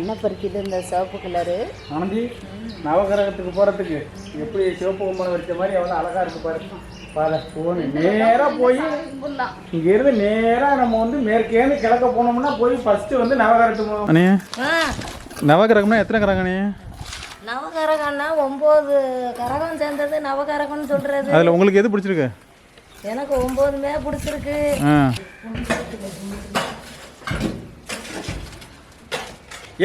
மண்ணை பறிக்குது இந்த சிவப்பு கலரு. ஆனந்தி நவகிரகத்துக்கு போகிறதுக்கு எப்படி சிவப்பு கும்பலம் வச்ச மாதிரி எவ்வளோ அழகாக இருக்கு பாரு. பாரு போன. நேராக போய் இங்கேருந்து நேராக நம்ம வந்து மேற்கேந்து கிழக்க போனோம்னா போய் ஃபஸ்ட்டு வந்து நவகிரகத்துக்கு அண்ணே ஆ. நவகிரகம்னா எத்தனை கிரகம் அண்ணே? நவகரகம்னா ஒம்பது கரகம் சேர்ந்தது நவகரகம்னு சொல்கிறது அதில் உங்களுக்கு எது பிடிச்சிருக்கு? எனக்கு ஒம்போதுமே பிடிச்சிருக்கு.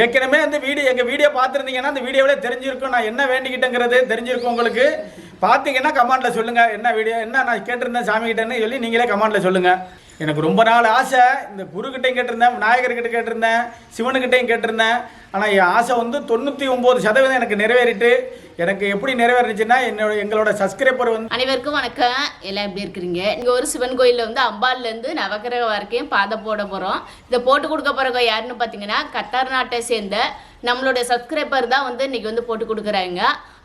ஏற்கனவே அந்த வீடியோ எங்கள் வீடியோ பார்த்துருந்தீங்கன்னா அந்த வீடியோவிலே தெரிஞ்சிருக்கும். நான் என்ன வேண்டிக்கிட்டேங்கிறது தெரிஞ்சிருக்கும் உங்களுக்கு. பார்த்தீங்கன்னா கமாண்டில் சொல்லுங்கள் என்ன வீடியோ என்ன நான் கேட்டிருந்தேன் சாமி கிட்டேன்னு சொல்லி நீங்களே கமெண்ட்டில் சொல்லுங்கள் எனக்கு ரொம்ப நாள் ஆசை. இந்த குருக்கிட்டையும் கேட்டிருந்தேன் விநாயகர்கிட்ட கேட்டிருந்தேன் சிவனுக்கிட்டையும் கேட்டிருந்தேன். ஆனால் என் ஆசை வந்து தொண்ணூற்றி ஒம்பது சதவீதம் எனக்கு நிறைவேறிட்டு எனக்கு எப்படி நிறைவேறிச்சுன்னா என்னோட எங்களோட சப்ஸ்கிரைபர் வந்து அனைவருக்கும் வணக்கம். எல்லாம் எப்படி இருக்கிறீங்க? இங்கே ஒரு சிவன் கோயிலில் வந்து அம்பாள்லேருந்து நவக்கிரக வரைக்கும் பாதை போட போகிறோம் இதை போட்டு கொடுக்க போகிறவங்க யாருன்னு பார்த்தீங்கன்னா கத்தார் நாட்டை சேர்ந்த நம்மளுடைய சப்ஸ்கிரைபர் தான் வந்து இன்னைக்கு வந்து போட்டு கொடுக்குறாங்க.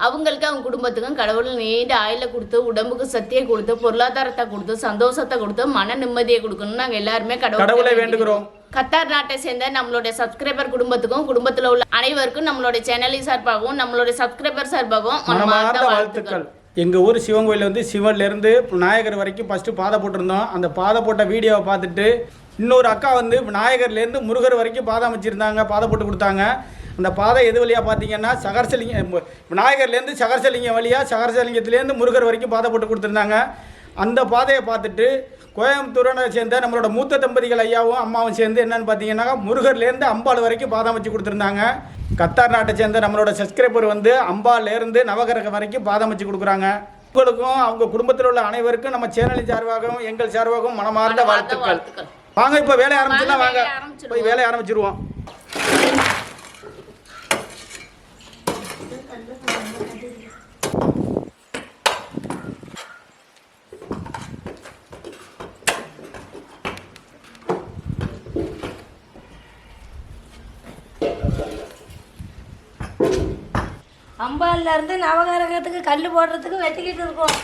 அவங்களுக்கு அவங்க குடும்பத்துக்கும் கடவுள் நீண்ட ஆயில கொடுத்து உடம்புக்கு சக்தியை கொடுத்து பொருளாதாரத்தை கொடுத்து சந்தோஷத்தை கொடுத்து மன நிம்மதியை கொடுக்கணும்னு நாங்கள் எல்லாருமே கடவுளை வேண்டுகிறோம். கத்தார் நாட்டை சேர்ந்த நம்மளுடைய சப்ஸ்கிரைபர் குடும்பத்துக்கும் குடும்பத்தில் உள்ள அனைவருக்கும் நம்மளுடைய சேனலின் சார்பாகவும் நம்மளுடைய சப்ஸ்கிரைபர் சார்பாகவும் மனமார்ந்த வாழ்த்துக்கள். எங்கள் ஊர் சிவன் கோயிலில் வந்து சிவன்லேருந்து விநாயகர் வரைக்கும் ஃபஸ்ட்டு பாதை போட்டிருந்தோம். அந்த பாதை போட்ட வீடியோவை பார்த்துட்டு இன்னொரு அக்கா வந்து விநாயகர்லேருந்து முருகர் வரைக்கும் பாதை அமைச்சிருந்தாங்க பாதை போட்டு கொடுத்தாங்க. அந்த பாதை எது வழியாக பார்த்தீங்கன்னா சகர்சலிங்கம் விநாயகர்லேருந்து சகர்சலிங்கம் வழியாக சகர்சலிங்கத்துலேருந்து முருகர் வரைக்கும் பாதை போட்டு கொடுத்துருந்தாங்க. அந்த பாதையை பார்த்துட்டு கோயம்புத்தூரை சேர்ந்த நம்மளோட மூத்த தம்பதிகள் ஐயாவும் அம்மாவும் சேர்ந்து என்னன்னு பார்த்தீங்கன்னா முருகர்லேருந்து அம்பாள் வரைக்கும் பாதம் வச்சு கொடுத்துருந்தாங்க கத்தார் நாட்டை சேர்ந்த நம்மளோட சப்ஸ்கிரைபர் வந்து அம்பாலேருந்து நவகிரகம் வரைக்கும் பாதம் வச்சு கொடுக்குறாங்க உங்களுக்கும் அவங்க குடும்பத்தில் உள்ள அனைவருக்கும் நம்ம சேனலின் சார்பாகவும் எங்கள் சார்பாகவும் மனமார்ந்த வாழ்த்துக்கள். வாங்க இப்போ வேலையை ஆரம்பிச்சிடலாம் வாங்க. போய் வேலையை ஆரம்பிச்சிருவோம் அம்பால்ல இருந்து நவகரகத்துக்கு கல் போடுறதுக்கு வெட்டிக்கிட்டு இருக்கோம்.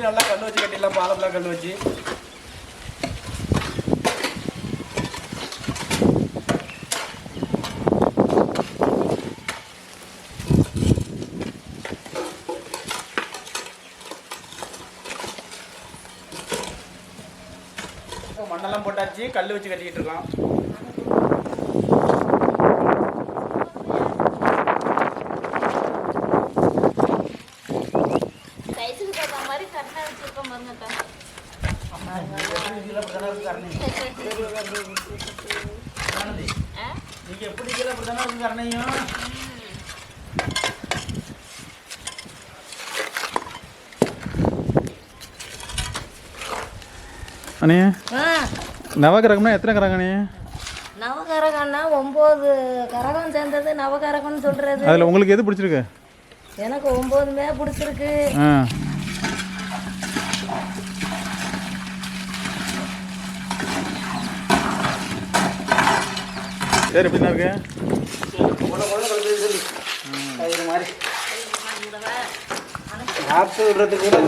வந்து நல்லா கல் வச்சு கட்டிடலாம் பாலம்லாம் கல் வச்சு. இப்போ மண்ணெல்லாம் போட்டாச்சு கல் வச்சு கட்டிக்கிட்டு இருக்கோம் கைஸுக்கு தகுந்த மாதிரி கரெக்டாக வச்சுருக்கோம் பாருங்கக்கா நீங்க எப்படி கீழே அப்படி தானே இருக்கு கரணையும் அண்ணே நவகிரகம்னா எத்தனை கிரகம் அண்ணே நவகரகம்னா ஒம்பது கரகம் சேர்ந்தது நவகரகம்னு சொல்கிறது அதில் உங்களுக்கு எது பிடிச்சிருக்கு எனக்கு ஒம்போதுமே பிடிச்சிருக்கு ஆ சரி எப்படிண்ணா இருக்கு இது மாதிரி ஆற்று விடுறதுக்கு கூட இந்த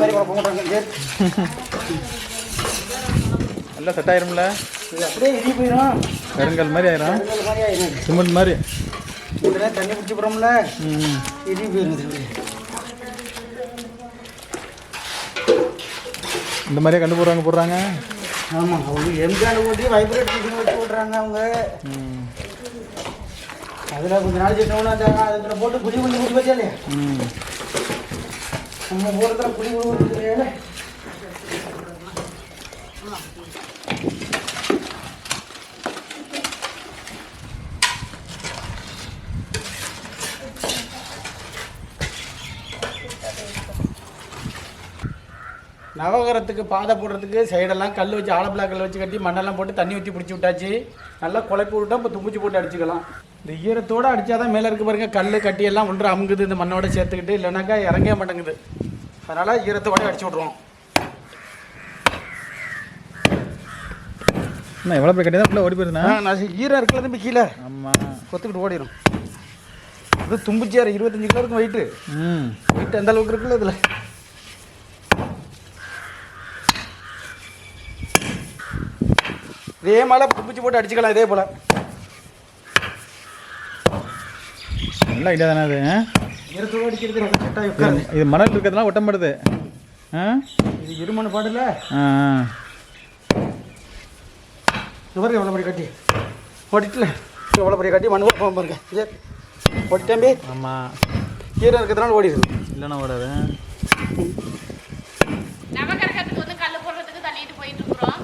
மாதிரி குழப்பம் பண்ணுறாங்க நல்லா செட் ஆயிரும்ல? கருங்கல் மாதிரி ஆயிரும். சிமெண்ட் மாதிரி. தண்ணி பிடிச்சி போகிறோம்ல ம் இடி அப்படியே. இந்த மாதிரியே கண்டு போடுறாங்க. போடுறாங்க ஆமாம் அவங்க ஓட்டி வைப்ரேட் மிஷின் வச்சு ஓட்டுறாங்க அவங்க. அதில் கொஞ்சம் நாள் சின்னவனா இருந்தாங்க அதில் போட்டு குடி கொஞ்சம் குடி வச்சா இல்லையா ம் நம்ம போகிறதுல குடி குடி நவகரத்துக்கு பாதை போடுறதுக்கு சைடெல்லாம் கல் வச்சு ஆலப்பிளா கல் வச்சு கட்டி மண்ணெல்லாம் போட்டு தண்ணி ஊற்றி பிடிச்சி விட்டாச்சு. நல்லா குழப்பி விட்டா இப்போ தும்பிச்சு போட்டு அடிச்சுக்கலாம். இந்த ஈரத்தோடு அடித்தாதான் மேலே இருக்க பாருங்க கல் கட்டி எல்லாம் ஒன்று அமுங்குது இந்த மண்ணோட சேர்த்துக்கிட்டு இல்லைனாக்கா இறங்கவே மாட்டேங்குது. அதனால் ஈரத்தோட அடிச்சு விட்ருவோம் என்ன எவ்வளோ போய் கட்டி தான் உள்ள ஓடி போயிருந்தா? ஆ, நான் ஈரம் இருக்கல தம்பி கீழே. ஆமாம் கொத்துக்கிட்டு ஓடிடும் இது தும்பிச்சியார் இருபத்தஞ்சு கிலோ இருக்கும் வெயிட்டு ம். வெயிட் எந்த அளவுக்கு இருக்குல்ல இதில்? இதே மேலே தும்பிச்சு போட்டு அடிச்சுக்கலாம் இதே போல். நல்ல ஐடியா தானே அது இது- மணல் இருக்கிறதுலாம் ஒட்டப்படுது ஆ? இது இருமணு பாடல? ஆ. இவருக்கு எவ்வளோ பெரிய கட்டி. ஓடிட்டுல எவ்வளோ பெரிய கட்டி? மண் போக பாருங்க. சரி ஓடிட்டேன் பே ஆமாம் ஈரம் இருக்கிறதுனால ஓடிடுது. இல்லைன்னா ஓடாது. நவகரகத்துக்கு வந்து கல் போடுறதுக்கு தள்ளிட்டு போயிட்டு இருக்கிறோம்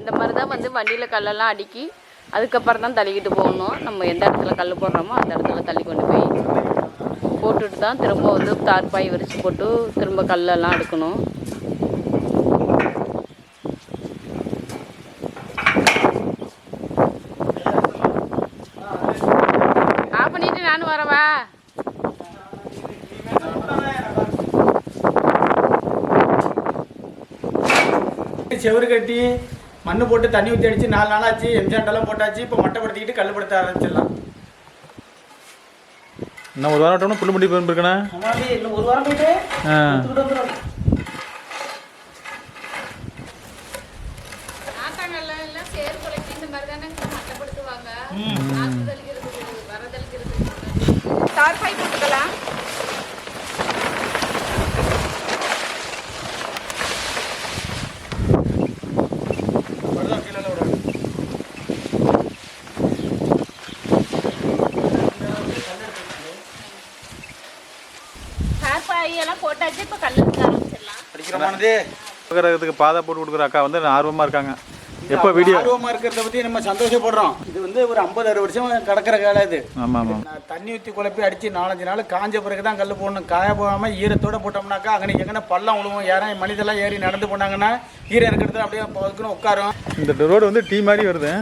இந்த மாதிரி தான் வந்து வண்டியில் கல்லெல்லாம் அடுக்கி அதுக்கப்புறம் தான் தள்ளிக்கிட்டு போகணும். நம்ம எந்த இடத்துல கல் போடுறோமோ அந்த இடத்துல தள்ளி கொண்டு போய் போட்டுட்டு தான் திரும்ப வந்து தார்பாய் விரிச்சு போட்டு திரும்ப கல்லெல்லாம் அடுக்கணும். ஆஃப் பண்ணிட்டு நானும் வரவா? செவரு கட்டி மண்ணு போட்டு தண்ணி ஊற்றி அடிச்சு நாலு நாளாச்சு எம்ஜாண்டெல்லாம் போட்டாச்சு இப்போ மட்டைப்படுத்திக்கிட்டு கல் படுத்த ஆரம்பிச்சிடலாம். இன்னும் ஒரு வாரம் விட்டோம்னா புல்லு முடி போயிருக்கண்ணா. இன்னும் ஒரு வாரம் போயிட்டு ஆ. கொடுத்துக்கிட்டு வந்துடும் ஆட்டாங்கல்ல எல்லாம் சேர் குலைக்கு இந்த மாதிரி தானே மட்டப்படுத்துவாங்க நாற்று தெளிக்கிறதுக்கு வர தெளிக்கிறதுக்கு தார்பாய் போட்டுக்கலாம் அவ்வளோதான் கீழே விடாது தார்பாய் எல்லாம் போட்டாச்சு இப்போ கல் எடுக்க ஆரம்பிச்சிடலாம் நவகிரகத்துக்கு பாதை போட்டு கொடுக்குற அக்கா வந்து ஆர்வமாக இருக்காங்க. எப்போ வீடியோ ஆர்வமாக இருக்கிறத பற்றி நம்ம சந்தோஷப்படுறோம். இது வந்து ஒரு ஐம்பது அறுபது வருஷம் கிடக்கிற காலம் இது. ஆமாம் தண்ணி ஊற்றி குழப்பி அடித்து நாலஞ்சு நாள் காஞ்ச பிறகு தான் கல் போடணும். காய போகாமல் ஈரத்தோட போட்டோம்னாக்கா அங்கே எங்கன்னா பள்ளம் விழுவும் யாரும் மனிதெல்லாம் ஏறி நடந்து போனாங்கன்னா ஈரம் இருக்கிறது அப்படியே பதுக்குன்னு உட்காரும் இந்த ரோடு வந்து டீ மாதிரி வருது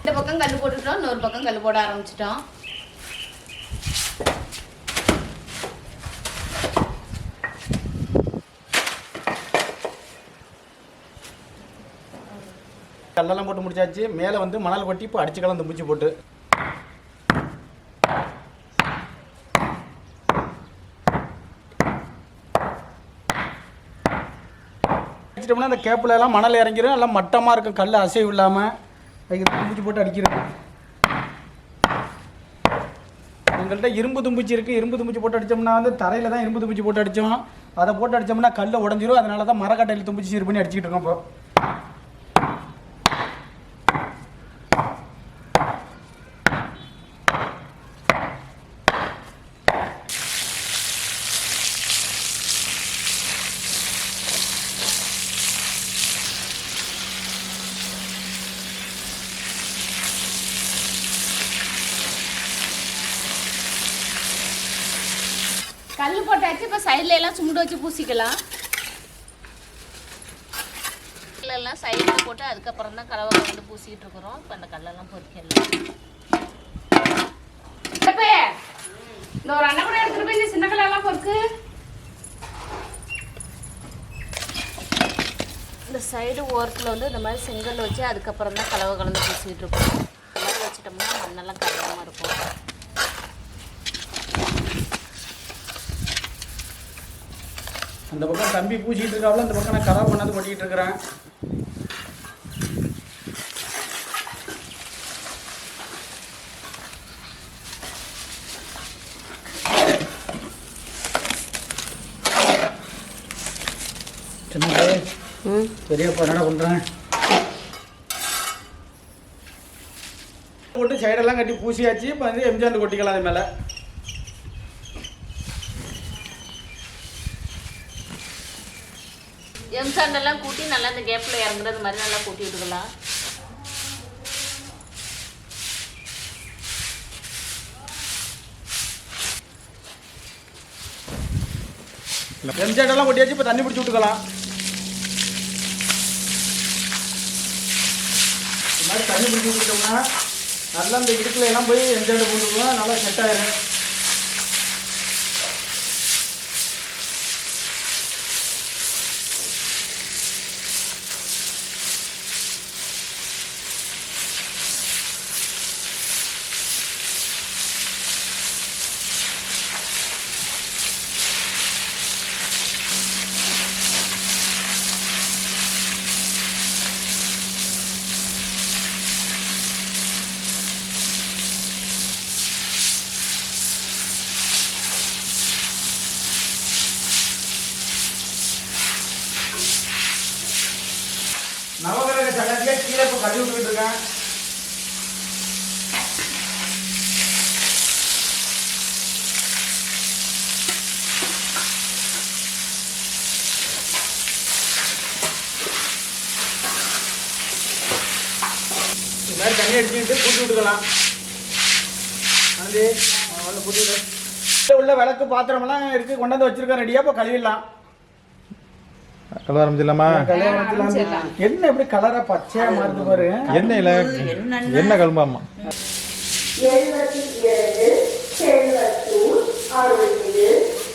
இந்த பக்கம் கல் இன்னொரு பக்கம் கல் போட ஆரம்பிச்சிட்டோம். கல்லெல்லாம் போட்டு முடிச்சாச்சு. மேலே வந்து மணல் கொட்டி இப்போ அடிச்சு கலந்து மூச்சு போட்டு. அடிச்சிட்டோம்னா அந்த கேப்பில் எல்லாம் மணல் இறங்கிரும். எல்லாம் மட்டமாக இருக்கும். கல் அசைவு இல்லாமல் அதுக்கு மூச்சு போட்டு அடிக்கிறது எங்கள்கிட்ட இரும்பு தும்பிச்சு இருக்குது இரும்பு தும்பிச்சு போட்டு அடித்தோம்னா வந்து தரையில் தான் இரும்பு தும்பிச்சு போட்டு அடித்தோம் அதை போட்டு அடித்தோம்னா கல்லை உடஞ்சிரும் அதனால தான் மரக்கட்டையில் தும்பிச்சு சீர் பண்ணி அடிச்சுக்கிட்டு இருக்கோம் இப்போ. கல் போட்டாச்சு இப்போ சைடில் எல்லாம் சுண்டு வச்சு பூசிக்கலாம். எல்லாம் சைடில் போட்டு அதுக்கப்புறம் தான் கலவை வந்து பூசிக்கிட்டு இருக்கிறோம். இப்போ அந்த கல்லெல்லாம் பொறிக்கலாம். இந்த ஒரு அண்ணன் கூட எடுத்துட்டு போய் சின்ன கல்லெல்லாம் பொறுக்கு. இந்த சைடு ஓரத்தில் வந்து இந்த மாதிரி செங்கல் வச்சு அதுக்கப்புறம் தான் கலவை கலந்து பூசிக்கிட்டு இருக்கோம் இந்த மாதிரி வச்சுட்டோம்னா மண்ணெல்லாம் கலவாமல் இருக்கும். அந்த பக்கம் தம்பி பூச்சிக்கிட்டு இருக்காவில் அந்த பக்கம் நான் கலர் பண்ணாது கொட்டிக்கிட்டு இருக்கிறேன். பெரியப்பா என்ன பண்ணுறேன் போட்டு சைடெல்லாம் கட்டி பூசியாச்சு இப்போ வந்து எம்ஜிஆர் கொட்டிக்கலாம் அது மேலே. எம்சாண்டெல்லாம் கூட்டி நல்லா இந்த கேப்பில் இறங்குறது மாதிரி நல்லா கூட்டி விட்டுக்கலாம். எம்ஜிஆர்டெல்லாம் கொட்டியாச்சு இப்போ தண்ணி பிடிச்சி விட்டுக்கலாம். இந்த மாதிரி தண்ணி பிடிச்சி விட்டுட்டோம்னா நல்லா இந்த இடுக்கில் எல்லாம் போய் எம்ஜிஆர் போட்டுக்கலாம் நல்லா செட் ஆயிடும் நவகிரக சடங்கே கீழே இப்போ கழுவி விட்டுக்கிட்டு இருக்கேன் இது மாதிரி தண்ணி அடிச்சுக்கிட்டு கூட்டி விட்டுக்கலாம். வந்து கூட்டி விடு. உள்ள விளக்கு பாத்திரமெல்லாம் இருக்கு கொண்டாந்து வச்சிருக்கேன் ரெடியா இப்போ கழுவிடலாம். கழுவ ஆரம்பிச்சிடலாமா என்ன எப்படி கலரா பச்சையா மாறுது பாரு. எண்ணெயில்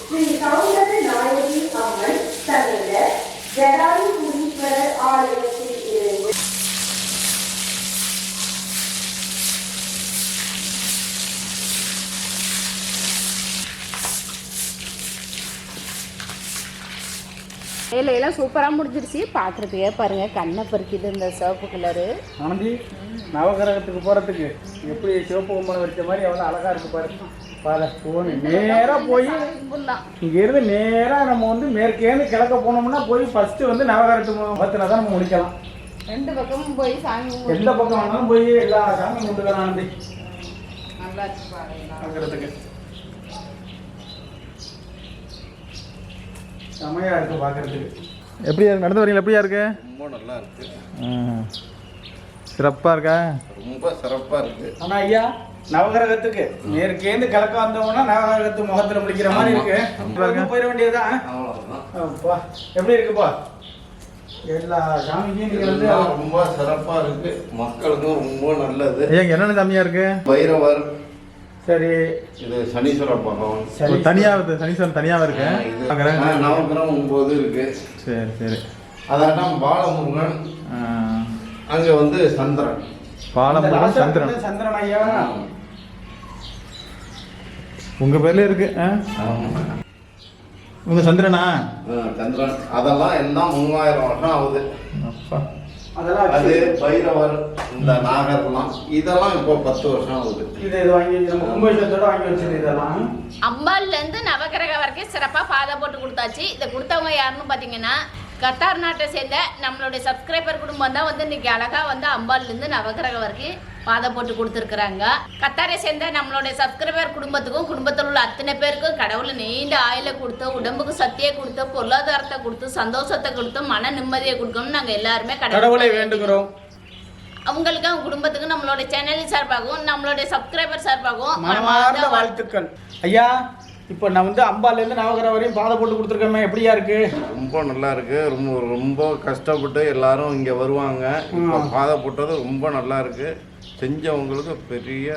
ஸ்ரீ சௌந்தர நாயகி அம்மன் ஜடாயு முனீஸ்வரர் ஆலயத்தில் இருந்து வேலையெல்லாம் சூப்பராக முடிஞ்சிருச்சு. பார்க்குறதுக்கே பாருங்க கண்ணை பறிக்குது இந்த சிவப்பு கலரு ஆனந்தி நவகிரகத்துக்கு போறதுக்கு எப்படி சிவப்பு கும்பலம் வச்ச மாதிரி எவ்வளோ அழகா இருக்கு பாரு. பாரு போன. நேரா போய் இங்க இருந்து நேரா நம்ம வந்து மேற்கேந்து கிழக்க போனோம்னா போய் ஃபர்ஸ்ட் வந்து நவகிரகத்து முகத்துல தான் நம்ம முடிக்கலாம். ரெண்டு பக்கமும் போய் சாமி எந்த பக்கம் வேணாலும் போய் எல்லா சாமியும் இருக்கு பாருங்க. நவகிரகத்துக்கு. செமையா இருக்கு பாக்குறதுக்கு. எப்படி இருக்கு? நடந்து வரீங்களா? எப்படியா இருக்கு? ரொம்ப நல்லா இருக்கு. ம். சிறப்பா இருக்கா? ரொம்ப சிறப்பா இருக்கு. ஆனா ஐயா நவகிரகத்துக்கு மேற்கேந்து கிழக்க வந்தோம்னா நவகிரகத்து முகத்துல முடிக்கிற மாதிரி இருக்கு. போயிட வேண்டியதுதான். எப்படி இருக்குப்பா எல்லா சாமிக்கும் வந்து ரொம்ப சிறப்பா இருக்கு. மக்களுக்கும் ரொம்ப நல்லது. ஏங்க என்னென்ன தம்மியா இருக்கு? பைரவர் சரி. இது சனீஸ்வர பகவான். சரி. ஒரு தனியா வருது சனீஸ்வரன் தனியாவே இருக்கு நவகிரகம் ஒன்பது இருக்கு. சரி சரி. அதான் பாலமுருகன். அங்க வந்து சந்திரன். பாலமுருகன் சந்திரன். சந்திரன் ஐயா. உங்க பேர்ல இருக்கு ஆ? ஆமா. உங்க சந்திரனா? சந்திரன். அதெல்லாம் எல்லாம் மூவாயிரம் வருஷம் ஆகுது. அப்பா. அது பைரவர் இந்த நாகர்லாம் இதெல்லாம் இப்போ பத்து வருஷம் ஆகுது. இது இது வாங்கி நம்ம கும்பேஷத்தோட வாங்கி வச்சது இதெல்லாம். அம்பால்ல இருந்து நவகிரக வரைக்கும் சிறப்பாக பாதை போட்டு கொடுத்தாச்சு. இதை கொடுத்தவங்க யாருன்னு பார்த்தீங்கன்னா கத்தார் நாட்டை சேர்ந்த நம்மளுடைய சப்ஸ்கிரைபர் குடும்பம் தான் வந்து இன்னைக்கு அழகா வந்து அம்பால்ல இருந்து நவகிரக வரைக்கும் பாதை போட்டு கொடுத்துருக்குறாங்க. கத்தாரை சேர்ந்த நம்மளுடைய சப்ஸ்கிரைபர் குடும்பத்துக்கும் குடும்பத்தில் உள்ள அத்தனை பேருக்கும் கடவுள் நீண்ட ஆயில கொடுத்து உடம்புக்கு சக்தியை கொடுத்து பொருளாதாரத்தை கொடுத்து சந்தோஷத்தை கொடுத்து மன நிம்மதியை கொடுக்கணும்னு நாங்கள் எல்லாருமே கடவுளை வேண்டுகிறோம். அவங்களுக்கு அவங்க குடும்பத்துக்கும் நம்மளுடைய சேனல் சார்பாகவும் நம்மளுடைய சப்ஸ்கிரைபர் சார்பாகவும் மனமார்ந்த வாழ்த்துக்கள். ஐயா இப்போ நான் வந்து அம்பாலேருந்து நவகிரகம் வரையும் பாதை போட்டு கொடுத்துருக்கேன் எப்படியா இருக்கு? ரொம்ப நல்லா இருக்கு. ரொம்ப ரொம்ப கஷ்டப்பட்டு எல்லாரும் இங்க வருவாங்க. இப்போ பாதை போட்டது ரொம்ப நல்லா இருக்கு. செஞ்சவங்களுக்கு பெரிய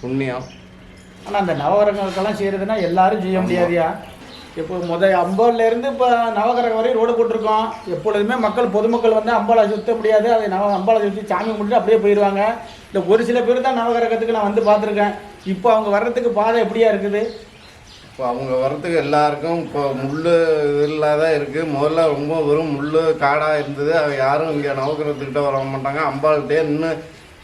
புண்ணியம். ஆனால் அந்த நவகிரகங்களுக்கெல்லாம் செய்யறதுன்னா எல்லாரும் செய்ய முடியாதுயா? இப்போ முத அம்பால இருந்து இப்போ நவகிரகம் வரையும் ரோடு போட்டிருக்கோம். எப்பொழுதுமே மக்கள் பொதுமக்கள் வந்து அம்பாலை சுத்த முடியாது. அதை நவ அம்பாலை சுற்றி சாமி கும்பிட்டு அப்படியே போயிடுவாங்க. இந்த ஒரு சில பேர் தான் நவகிரகத்துக்கு நான் வந்து பார்த்துருக்கேன். இப்போ அவங்க வர்றதுக்கு பாதை எப்படியா இருக்குது? இப்போ அவங்க வர்றதுக்கு எல்லாருக்கும் இப்போ முள் இல்லாத இருக்குது முதல்ல ரொம்ப வெறும் முள் காடாக இருந்தது. அது யாரும் இங்கே நவகிரகத்துக்கிட்ட வர மாட்டாங்க. அம்பாள்கிட்டே நின்று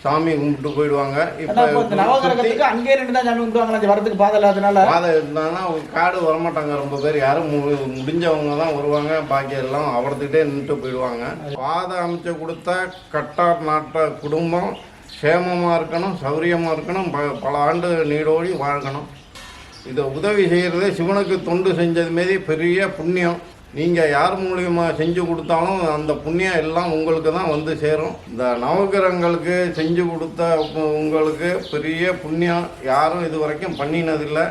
சாமி கும்பிட்டு போயிடுவாங்க. இப்போ நவகிரகத்துக்கு அங்கேயே நின்று தான் சாமி கும்பிடுவாங்களா வரதுக்கு பாதை இல்லாதனால பாதை இருந்தாங்கன்னா காடு வரமாட்டாங்க ரொம்ப பேர். யாரும் முடிஞ்சவங்க தான் வருவாங்க பாக்கி எல்லாம் அவரத்துக்கிட்டே நின்றுட்டு போயிடுவாங்க. பாதை அமைச்சு கொடுத்த கட்டார் நாட்ட குடும்பம் சேமமாக இருக்கணும் சௌரியமாக இருக்கணும் பல ஆண்டு நீடோடி வாழணும் இதை உதவி செய்கிறது சிவனுக்கு தொண்டு செஞ்சது மாரி பெரிய புண்ணியம். நீங்கள் யார் மூலியமா செஞ்சு கொடுத்தாலும் அந்த புண்ணியம் எல்லாம் உங்களுக்கு தான் வந்து சேரும். இந்த நவகிரகங்களுக்கு செஞ்சு கொடுத்த உங்களுக்கு பெரிய புண்ணியம் யாரும் இது வரைக்கும் பண்ணினதில்லை.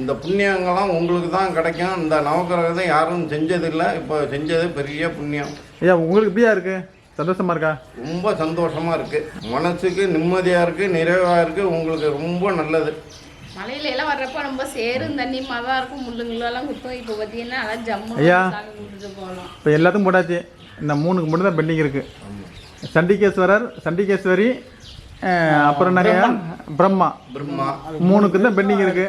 இந்த புண்ணியங்கள்லாம் உங்களுக்கு தான் கிடைக்கும். இந்த நவகிரகத்தை யாரும் செஞ்சதில்லை. இப்போ செஞ்சது பெரிய புண்ணியம். ஐயா உங்களுக்கு எப்படியா இருக்கு? சந்தோஷமா இருக்கா? ரொம்ப சந்தோஷமாக இருக்குது மனசுக்கு நிம்மதியாக இருக்குது நிறைவாக இருக்குது உங்களுக்கு ரொம்ப நல்லது. மலையில எல்லாம் வர்றப்ப ரொம்ப சேரும் தண்ணியுமா தான் இருக்கும். முள்ளுங்களெல்லாம் குத்தும். இப்போ பார்த்தீங்கன்னா அதான் ஜம்மு ஐயா. போகலாம். இப்போ எல்லாத்துக்கும் போட்டாச்சு. இந்த மூணுக்கு மட்டும் தான் பெண்டிங் இருக்கு. சண்டிகேஸ்வரர் சண்டிகேஸ்வரி அப்புறம் நிறைய பிரம்மா. பிரம்மா. மூணுக்கு தான் பெண்டிங் இருக்கு.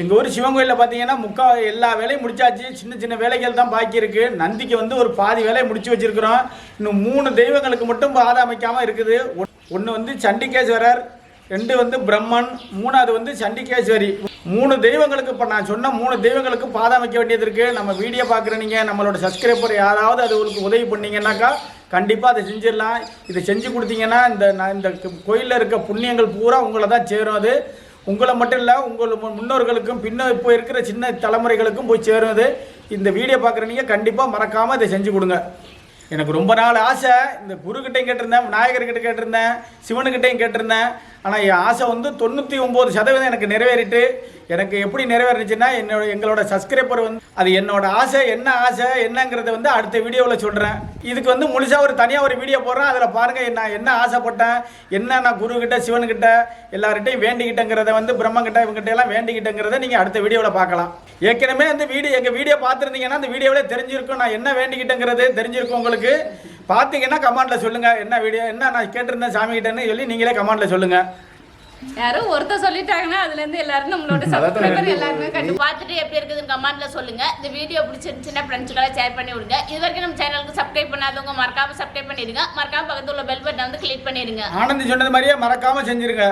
எங்கள் ஊர் சிவன் கோயிலில் பார்த்தீங்கன்னா முக்கா எல்லா வேலையும் முடிச்சாச்சு. சின்ன சின்ன வேலைகள் தான் பாக்கி இருக்கு. நந்திக்கு வந்து ஒரு பாதி வேலையை முடிச்சு வச்சிருக்கிறோம். இன்னும் மூணு தெய்வங்களுக்கு மட்டும் பாதை அமைக்காமல் இருக்குது. ஒன்று வந்து சண்டிகேஸ்வரர் ரெண்டு வந்து பிரம்மன் மூணாவது வந்து சண்டிகேஸ்வரி. மூணு தெய்வங்களுக்கு இப்போ நான் சொன்ன மூணு தெய்வங்களுக்கு பாதம் வைக்க வேண்டியது இருக்குது நம்ம வீடியோ பார்க்குற நீங்கள் நம்மளோட சப்ஸ்கிரைபர் யாராவது அது உங்களுக்கு உதவி பண்ணிங்கன்னாக்கா கண்டிப்பாக அதை செஞ்சிடலாம். இதை செஞ்சு கொடுத்தீங்கன்னா இந்த நான் இந்த கோயிலில் இருக்க புண்ணியங்கள் பூரா உங்களை தான் சேரும் அது. உங்களை மட்டும் இல்லை உங்கள் முன்னோர்களுக்கும் பின்ன இப்போ இருக்கிற சின்ன தலைமுறைகளுக்கும் போய் சேரும் அது. இந்த வீடியோ பார்க்குற நீங்கள் கண்டிப்பாக மறக்காமல் இதை செஞ்சு கொடுங்க. எனக்கு ரொம்ப நாள் ஆசை. இந்த குருக்கிட்டையும் கேட்டிருந்தேன் விநாயகர்கிட்ட கேட்டிருந்தேன் சிவனுக்கிட்டையும் கேட்டிருந்தேன். ஆனால் என் ஆசை வந்து தொண்ணூற்றி ஒம்பது சதவீதம் எனக்கு நிறைவேறிட்டு எனக்கு எப்படி நிறைவேறிச்சுன்னா என்னோட எங்களோட சப்ஸ்கிரைபர் வந்து அது என்னோட ஆசை என்ன ஆசை என்னங்கிறத வந்து அடுத்த வீடியோவில் சொல்கிறேன் இதுக்கு வந்து முழுசாக ஒரு தனியாக ஒரு வீடியோ போடுறேன். அதில் பாருங்கள் நான் என்ன ஆசைப்பட்டேன் என்ன நான் குருக்கிட்ட சிவனுக்கிட்ட எல்லார்கிட்டையும் வேண்டிக்கிட்டேங்கிறத வந்து பிரம்மங்கிட்ட இவங்ககிட்ட எல்லாம் வேண்டிக்கிட்டேங்கிறத நீங்கள் அடுத்த வீடியோவில் பார்க்கலாம். ஏற்கனவே அந்த வீடியோ எங்கள் வீடியோ பார்த்துருந்தீங்கன்னா அந்த வீடியோவில் தெரிஞ்சிருக்கும். நான் என்ன வேண்டிக்கிட்டேங்கிறது தெரிஞ்சிருக்கும் உங்களுக்கு. பார்த்தீங்கன்னா கமெண்ட்டில் சொல்லுங்கள் என்ன வீடியோ என்ன நான் கேட்டிருந்தேன் சாமிக்கிட்டேன்னு சொல்லி நீங்களே கமெண்ட்டில் சொல்லுங்கள் யாரோ ஒருத்தர் சொல்லிட்டாங்கன்னா அதுல இருந்து எல்லாரும் நம்மளோட சப்ஸ்கிரைபர் எல்லாருமே கண்டு பார்த்துட்டு எப்படி இருக்குதுன்னு கமெண்ட்ல சொல்லுங்க. இந்த வீடியோ பிடிச்சிருந்துச்சுன்னா ஃப்ரெண்ட்ஸ்க்கெல்லாம் ஷேர் பண்ணி விடுங்க. இது வரைக்கும் நம்ம சேனலுக்கு சப்ஸ்கிரைப் பண்ணாதவங்க மறக்காம சப்ஸ்கிரைப் பண்ணிடுங்க. மறக்காம பக்கத்துல உள்ள பெல் பட்டனை வந்து கிளிக் பண்ணிடுங்க. ஆனந்தி சொன்னது மாதிரியே மறக்காமல் செஞ்சுருங்க.